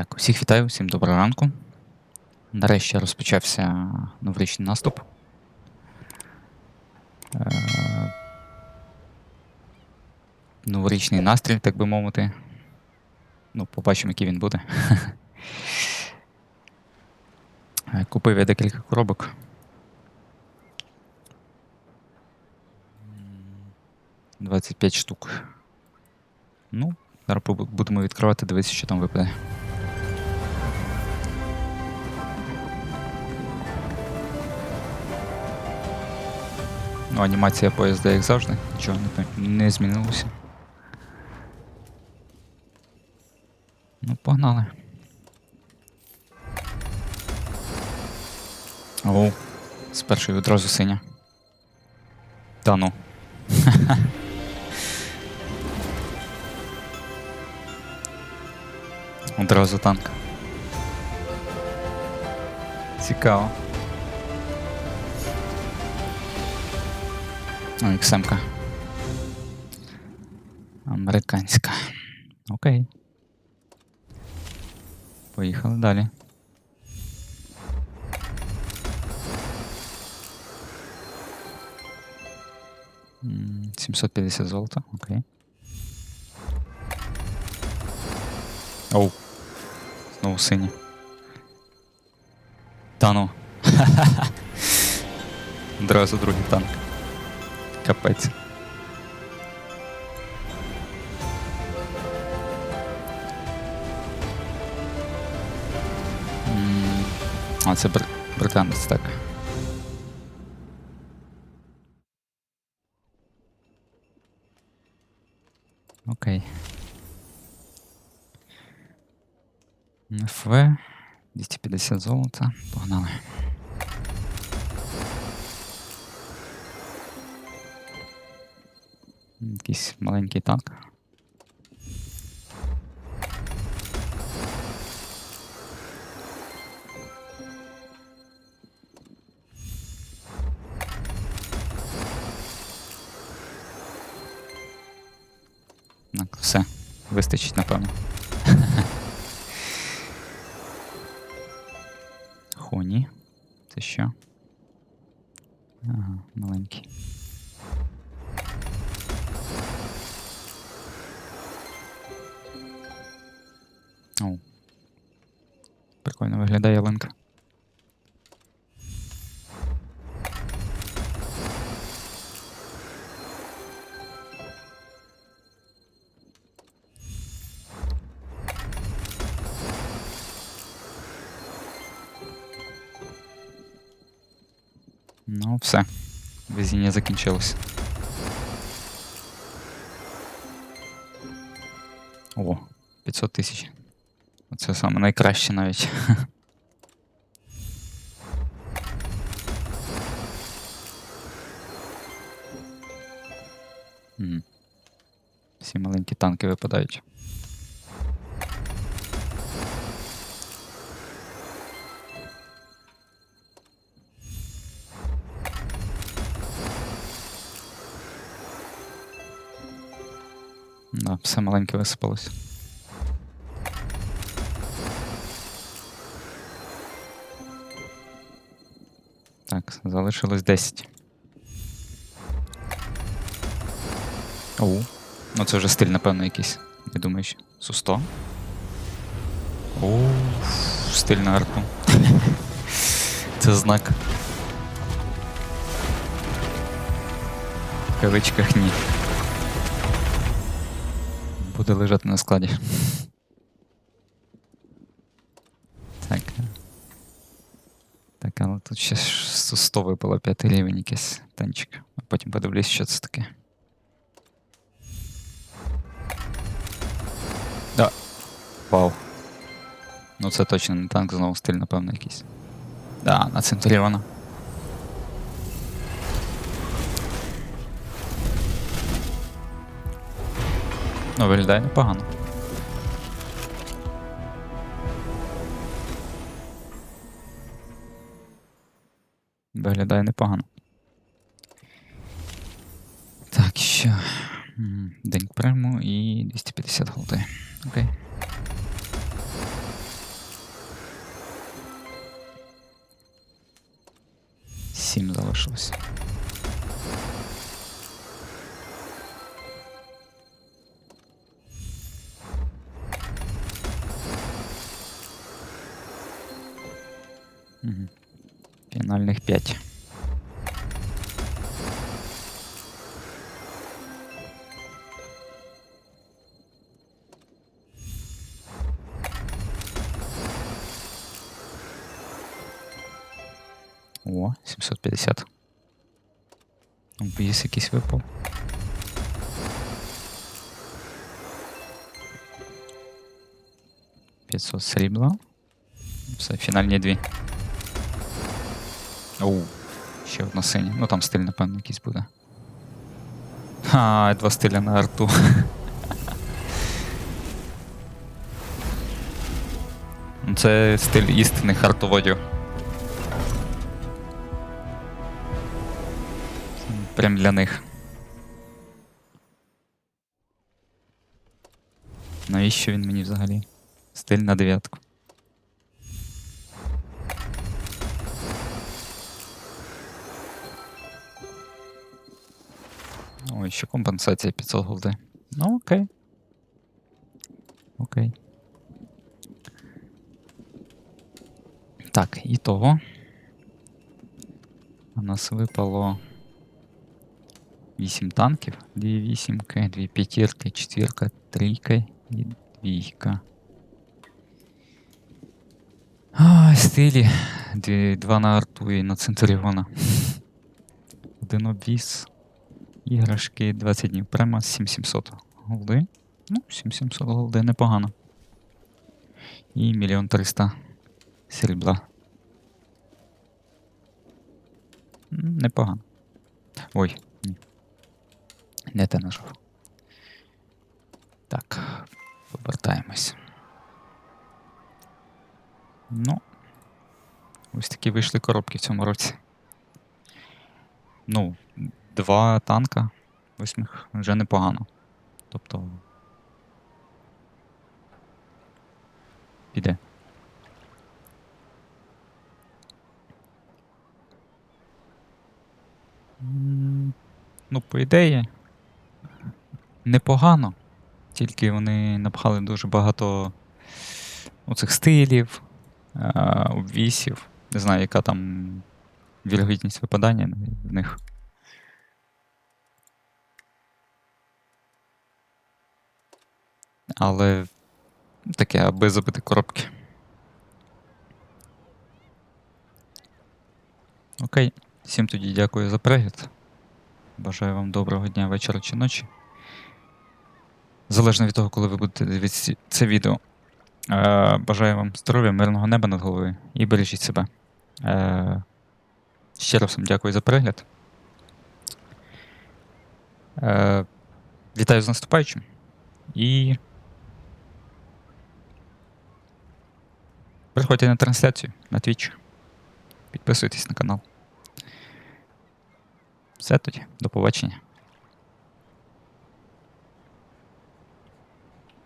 Так, усіх вітаю, всім доброго ранку. Нарешті розпочався новорічний наступ. Е, Новорічний настрій, так би мовити. Ну, побачимо, який він буде. Е, Купив я декілька коробок. 25 штук. Ну, зараз будемо відкривати, дивитися, що там випаде. Ну, анімація поїзда, як завжди, нічого не, не змінилося. Ну, погнали. Оу, з першої одразу синя. Та ну. Одразу танк. Цікаво. О, XM-ка. Американська. Окей. Поїхали далі. М, 750 золота, окей. Оу. Знову сині. Та ну. Одразу другий танк. Капець. А, це бр- британець, так. Окей. ФВ. 250 золота. Погнали. Якийсь маленький танк. Так, все. Вистачить, напевно. Хоні. Це що? Ага, маленький. Оу. Прикольно виглядає ялинка. Ну, все. Везіння закінчилось. О, 500 тисяч. Це саме найкраще навіть. Всі маленькі танки випадають. Да, все маленьке висипалось. Так, залишилось 10. Оу. Ну це вже стиль, напевно, якийсь. Я думаю, що. Су-100. Оу, стиль на арту. Це знак. В кавичках ні. Буде лежати на складі. Так. Так, але тут ще ж 100 випало п'ятий рівень якийсь танчик. А потім подивлюсь, що це таке. Да. Вау. Ну це точно не танк, знову стиль, напевно, якийсь. Да, на Центуріона. Ну, виглядає непогано. виглядає непогано. Так, що. День прему і 250 голди. Окей. Сім залишилось. Mm-hmm. Фінальних 5. О, 750. Обвіз якийсь випав. П'ятсот срібла. Все, фінальні дві. Оу, ще одна синя. Ну там стиль, напевно, якийсь буде. А, два стиля на арту. Це стиль істинних артоводів. Прям для них. Навіщо він мені взагалі? Стиль на дев'ятку. Ще компенсація 500 голди. Ну, окей. Окей. Так, і того. У нас випало 8 танків, 2 вісімки, 2 п'ятірки, четвірка, трійка і двійка. А, стилі. Дві, два на арту і на Центуріона. Один обвіз. Іграшки 20 днів. Прямо 7700 голди. Ну, 7700 голди непогано. І 1 300 срібла. Непогано. Ой, ні. Не те нажав. Так, повертаємось. Ну. Ось такі вийшли коробки в цьому році. Ну, два танка восьмих вже непогано. Тобто. Піде. Ну, по ідеї, непогано. Тільки вони напхали дуже багато оцих стилів, е, обвісів. Не знаю, яка там вірогідність випадання в них. Але таке, аби забити коробки. Окей. Всім тоді дякую за перегляд. Бажаю вам доброго дня, вечора чи ночі. Залежно від того, коли ви будете дивитися це відео. Е, бажаю вам здоров'я, мирного неба над головою і бережіть себе. Ще раз вам дякую за перегляд. Е, вітаю з наступаючим. І. Приходьте на трансляцію на Twitch. Підписуйтесь на канал. Все тоді. До побачення.